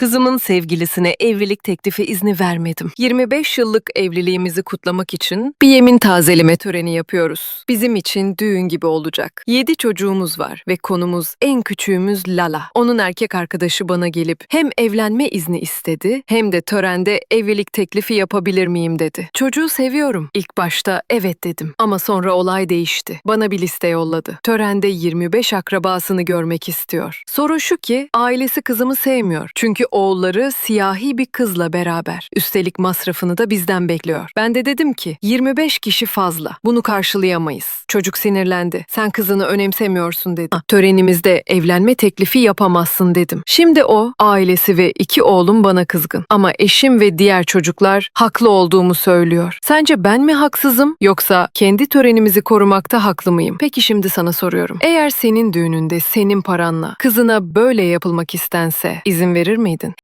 Kızımın sevgilisine evlilik teklifi izni vermedim. 25 yıllık evliliğimizi kutlamak için bir yemin tazeleme töreni yapıyoruz. Bizim için düğün gibi olacak. 7 çocuğumuz var ve konumuz en küçüğümüz Lala. Onun erkek arkadaşı bana gelip hem evlenme izni istedi hem de törende evlilik teklifi yapabilir miyim dedi. Çocuğu seviyorum. İlk başta evet dedim ama sonra olay değişti. Bana bir liste yolladı. Törende 25 akrabasını görmek istiyor. Sorun şu ki ailesi kızımı sevmiyor. Çünkü oğulları siyahi bir kızla beraber. Üstelik masrafını da bizden bekliyor. Ben de dedim ki 25 kişi fazla. Bunu karşılayamayız. Çocuk sinirlendi. Sen kızını önemsemiyorsun dedi. "Ah, Törenimizde evlenme teklifi yapamazsın dedim. Şimdi o, ailesi ve iki oğlum bana kızgın. Ama eşim ve diğer çocuklar haklı olduğumu söylüyor. Sence ben mi haksızım yoksa kendi törenimizi korumakta haklı mıyım? Peki şimdi sana soruyorum. Eğer senin düğününde senin paranla kızına böyle yapılmak istense izin verir miydin?